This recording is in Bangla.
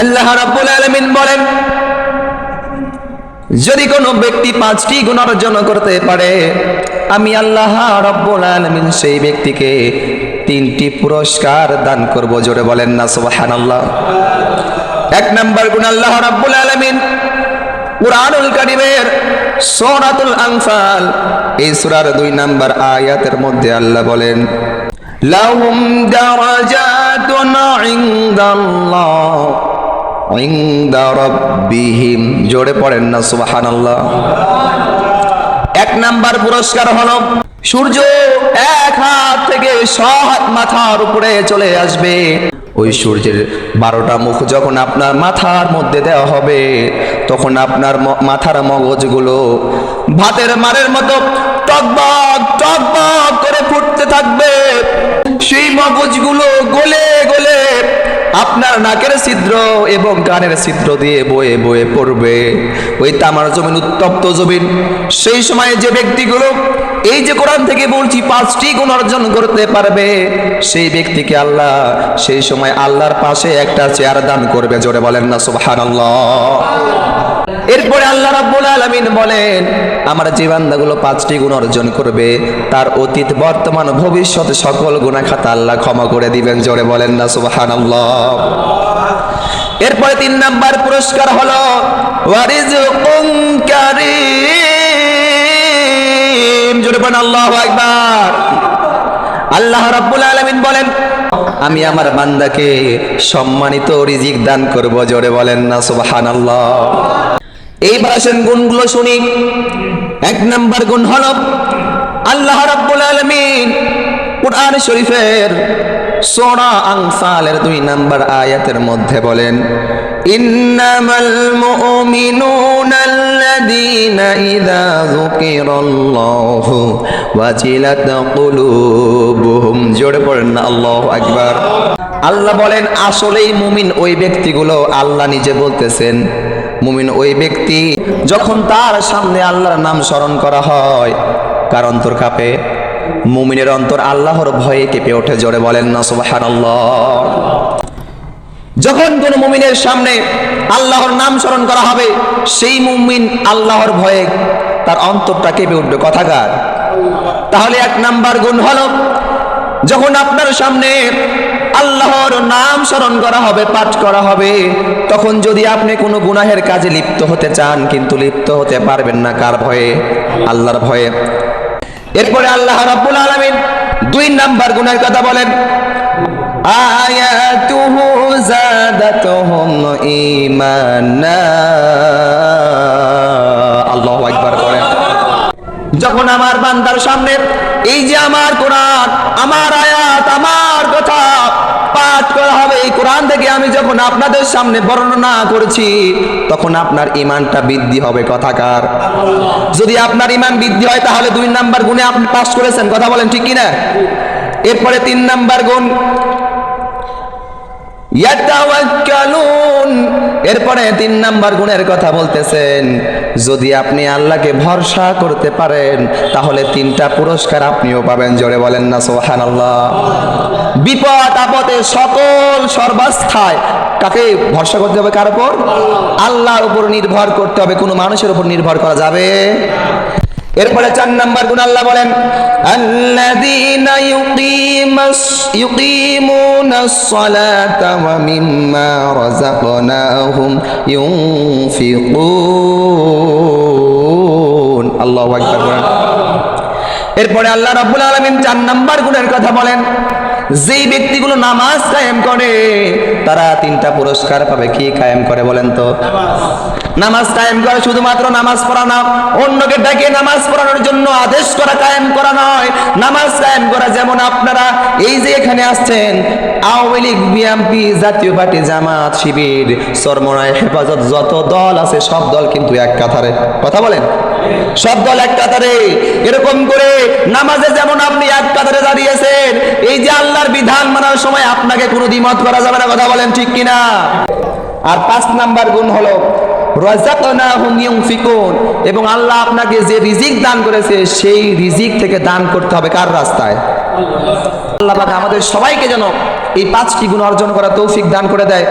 আল্লাহ রাব্বুল আলামিন বলেন, যদি কোনো ব্যক্তি পাঁচটি গুণ অর্জন করতে পারে, আমি আল্লাহ রব্বুল আলামিন সেই ব্যক্তিকে তিনটি পুরস্কার দান করব। জোরে বলেন না, সুবহানাল্লাহ। এক নাম্বার গুণ আল্লাহ রাব্বুল আলামিন, কুরআনুল কারীমের সূরাতুল আনফাল, এই সূরার দুই নাম্বার আয়াতের মধ্যে আল্লাহ বলেন, লাহুম দারাজাতুন ইনদাল্লাহ। ইনদা জোরে পড়েন না, সুবহানাল্লাহ। এক নাম্বার পুরস্কার হলো, সূর্য এক হাত থেকে ছ মাথার উপরে চলে আসবে। ওই সূর্যের বারোটা মুখ যখন আপনার মাথার মধ্যে দেওয়া হবে, তখন আপনার মাথার মগজগুলো ভাতের মারের মতো টকবক টকবক করে ফুটতে থাকবে। সেই গলে আপনার নাকের ছিদ্র এবং কানের ছিদ্র দিয়ে বয়ে বয়ে পড়বে। ওই তামার জমিন, উত্তপ্ত জমিন। সেই সময় যে ব্যক্তিগুলো এই যে কোরআন থেকে বলছি, পাঁচটি গুণ অর্জন করতে পারবে, সেই ব্যক্তিকে আল্লাহ সেই সময় আল্লাহর পাশে একটা চেয়ার দান করবে। জোরে বলেন না, সুবহানাল্লাহ। এরপরে আল্লাহ রাব্বুল আলামিন বলেন, আমার যে বান্দাগুলো পাঁচটি গুণ অর্জন করবে, তার অতীত, বর্তমান, ভবিষ্যৎ সকল গুনাহ খাতা আল্লাহ ক্ষমা করে দিবেন। জোরে বলেন না, সুবহানাল্লাহ। এরপরে তিন নাম্বার পুরস্কার হলো ওয়ারিজকুম কারীম। জোরে বলেন, আল্লাহু আকবার। আল্লাহ রাব্বুল আলামিন বলেন, আমি আমার বান্দাকে সম্মানিত রিজিক দান করব। জোরে বলেন না, সুবহানাল্লাহ। এইবার আসেন গুণগুলো শুনি। এক নাম্বার গুণ হলো, আল্লাহ রাব্বুল আলামিন কুরআন শরীফের সোনা আনফালের দুই নাম্বার আয়াতের মধ্যে বলেন, ইন্নামাল মুমিনুনা আল্লাযীনা ইযা যুকিরাল্লাহু ওয়াজিলাত কুলুবুহুম। জোরে পড়েন না, আল্লাহু আকবার। আল্লাহ বলেন, আসলেই মুমিন ওই ব্যক্তিগুলো আল্লাহ নিজে বলতেছেন। মুমিন ওই ব্যক্তি যখন তার সামনে আল্লাহর নাম স্মরণ করা হয়, কার অন্তর কাঁপে? মুমিনের অন্তর আল্লাহর ভয়ে কেঁপে ওঠে, জোরে বলেন না, সুবহানাল্লাহ। যখন কোন মুমিনের সামনে আল্লাহর নাম স্মরণ করা হবে, সেই মুমিন আল্লাহর ভয়ে তার অন্তরটা কেঁপে উঠবে। কথাকার তাহলে এক নাম্বার গুণ হলো, যখন আপনার সামনে আল্লাহর নাম স্মরণ করা হবে, পাঠ করা হবে। তখন যদি আপনি কোনো গুনাহের কাজে লিপ্ত হতে চান, কিন্তু লিপ্ত হতে পারবেন না কার ভয়ে? আল্লাহর ভয়ে। এরপরে আল্লাহ রাব্বুল আলামিন দুই নাম্বার গুনাহের কথা বলেন, আয়াতুহু জাদাতুহুম ঈমানা। আল্লাহু আকবার করেন যখন আমার বান্দার সামনে, এই যে আমার কোরআন, আমার আয়াত, আমার কথা পাঠ করা হবে। এই কোরআন থেকে আমি যখন আপনাদের সামনে বর্ণনা করছি, তখন আপনার ইমানটা বৃদ্ধি হবে। কথাকার যদি আপনার ইমান বৃদ্ধি হয়, তাহলে দুই নাম্বার গুণে আপনি পাশ করেছেন। কথা বলেন ঠিক কিনা? এরপরে তিন নাম্বার গুণ এরপরে তিন নাম্বার গুণের কথা বলতেছেন, যদি আপনি আল্লাহকে ভরসা করতে পারেন, তাহলে তিনটা পুরস্কার আপনিও পাবেন। জোরে বলেন না, সুবহানাল্লাহ। বিপদ আপদে সকল সর্বাস্থায় কাকে ভরসা করতে হবে? কার উপর? আল্লাহর উপর নির্ভর করতে হবে। কোনো মানুষের উপর নির্ভর করা যাবে। এরপরে চার নাম্বার গুণ আল্লাহ বলেন, আল্লাযীনা সালাতা ওয়া মিম্মা রাযাকনাহুম ইউনফিকুন আল্লাহু আকবার বলেন এরপরে আল্লাহ রাব্বুল আলামিন চার নাম্বার গুণের কথা বলেন। যেই ব্যক্তিগুলো নামাজ কায়েম করে, তারা তিনটা পুরস্কার পাবে। কি কায়েম করে বলেন তো? নামাজ কায়েম করে শুধুমাত্র নামাজ পড়া না অন্যকে ডেকে নামাজ পড়ানোর জন্য আদেশ করা কায়েম করা নয়। নামাজ কায়েম করা যেমন আপনারা এই যে এখানে আসছেন, আওয়ামী লীগ বিএমপি জাতীয় পার্টি, জামাত, শিবির, সরমনায়, হেফাজত, যত দল আছে, সব দল কিন্তু এক কাতারে। কথা বলেন। সব দল এক কাতারে। এরকম করে নামাজে যেমন আপনি এক কাতারে দাঁড়িয়েছেন, এই যে আল্লাহর বিধান মানার সময় আপনাকে কোনো দ্বিমত করা যাবে না, কথা বলেন ঠিক কিনা? আর পাঁচ নাম্বার গুণ হলো এবং আল্লাহ আপনাকে যে রিজিক দান করেছে, সেই রিজিক থেকে দান করতে হবে কার রাস্তায়? আল্লাহ আমাদের সবাইকে যেন এই পাঁচটি গুণ অর্জন করা তৌফিক দান করে দেয়।